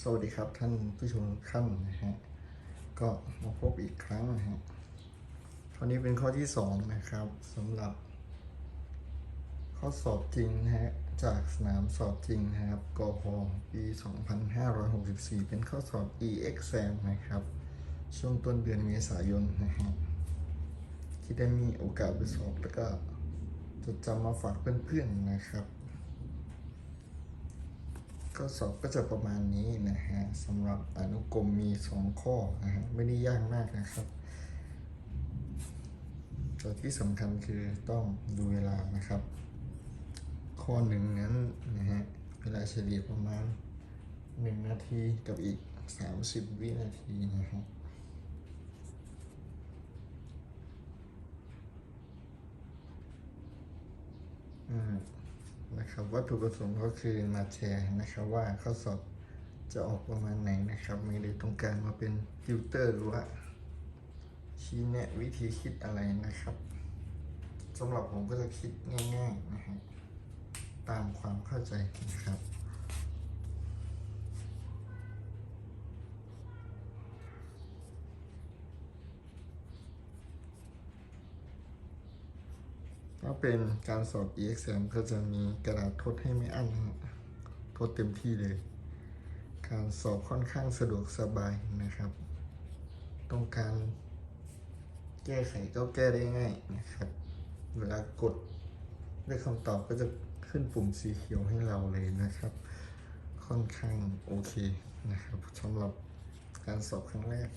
สวัสดีครับท่านผู้ชมทุกท่านนะฮะก็มาพบอีกครั้งนะฮะคราวนี้เป็นข้อที่สองนะครับสำหรับ ข้อสอบจริงนะฮะจากสนามสอบจริงนะครับกพปี 2564 เป็นข้อสอบ e-exam นะครับ ช่วงต้นเดือนเมษายนนะฮะที่ได้มีโอกาสไปสอบแล้วก็จดจำมาฝากเพื่อนๆนะครับ ก็สอบก็จะประมาณนี้นะฮะสำหรับอนุกรมมีสองข้อนะฮะไม่ได้ยากมากนะครับแต่ที่สำคัญคือต้องดูเวลานะครับ ข้อหนึ่งนั้นนะฮะเวลาเฉลี่ยประมาณหนึ่งนาทีกับอีกสามสิบวินาทีนะฮะอืม นะครับวัตถุประสงค์ก็คือมาแชร์นะครับว่าข้อสอบจะออกประมาณไหนนะครับไม่ได้ต้องการมาเป็นติวเตอร์หรือว่าชี้แนะวิธีคิดอะไรนะครับสำหรับผมก็จะคิดง่ายๆนะฮะตามความเข้าใจนะครับ เป็นการสอบ EXM ก็จะมีกระดาษทดให้ไม่อั้นฮะทดเต็มที่เลย การสอบค่อนข้างสะดวกสบายนะครับ ต้องการแก้ไขก็แก้ได้ง่ายนะครับ เวลากดได้คำตอบก็จะขึ้นปุ่มสีเขียวให้เราเลยนะครับ ค่อนข้างโอเคนะครับสำหรับการสอบครั้งแรก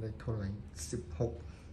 ได้เท่าไหร่16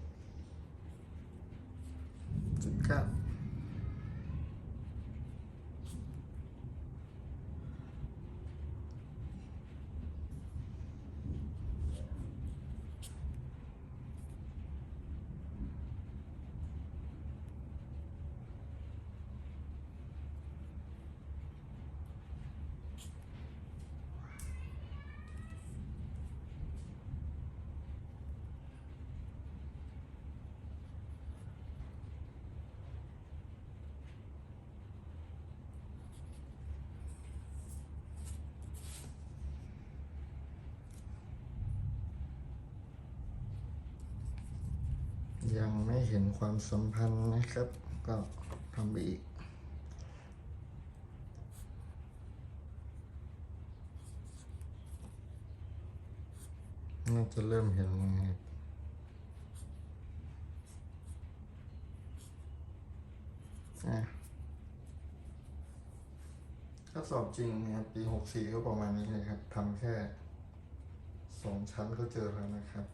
ยังไม่เห็นความสัมพันธ์นะครับ ก็ทำไปอีก น่าจะเริ่มเห็นแล้วนะครับถ้าสอบจริงนะครับปีหกสี่ก็ประมาณนี้เลยครับทำแค่สองชั้นก็เจอแล้วนะครับ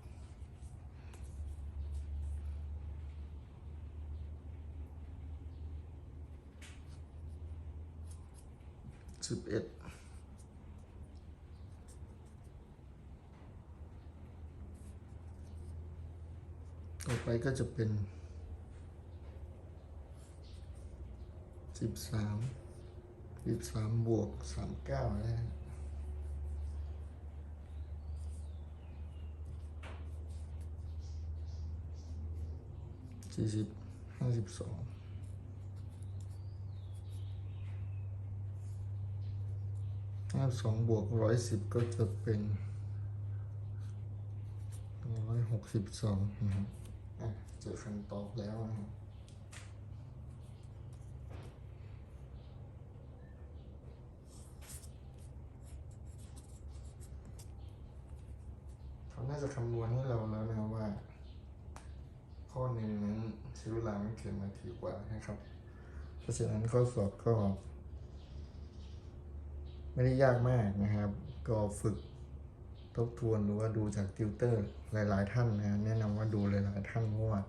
สิบเอ็ดต่อไปก็จะเป็นสิบสามสิบสามบวกสามเก้านะฮะสี่สิบห้าสิบสอง ห้าสองบวกร้อยสิบก็จะเป็นร้อยหกสิบสองนะครับอะเจอคำตอบแล้วนะครับเขาน่าจะคำนวณให้เราแล้วนะครับว่า ข้อหนึ่งนั้นใช้เวลาไม่เกินนาทีกว่านะครับ เพราะฉะนั้นข้อสอบก็ ไม่ได้ยากมากนะครับ ก็ฝึกทบทวนหรือว่าดูจากติวเตอร์หลาย ๆ ท่านนะแนะนำว่าดูหลาย ๆ ท่านเพราะว่า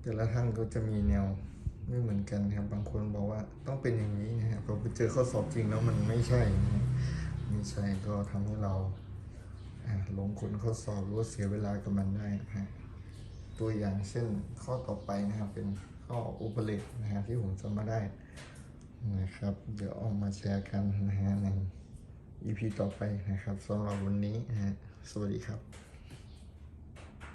แต่ละท่านก็จะมีแนวไม่เหมือนกันนะครับ บางคนบอกว่าต้องเป็นอย่างนี้นะครับพอไปเจอข้อสอบจริงแล้วมันไม่ใช่นะไม่ใช่ก็ทำให้เราหลงคนข้อสอบหรือว่าเสียเวลากับมันได้นะฮะตัวอย่างเช่นข้อต่อไปนะครับเป็นข้ออุปเลกนะฮะที่ผมจำมาได้ นะครับ เดี๋ยวเออกมาแชร์กันนะฮะใน EP ต่อไปนะครับสำหรับวันนี้นะฮะสวัสดีครับ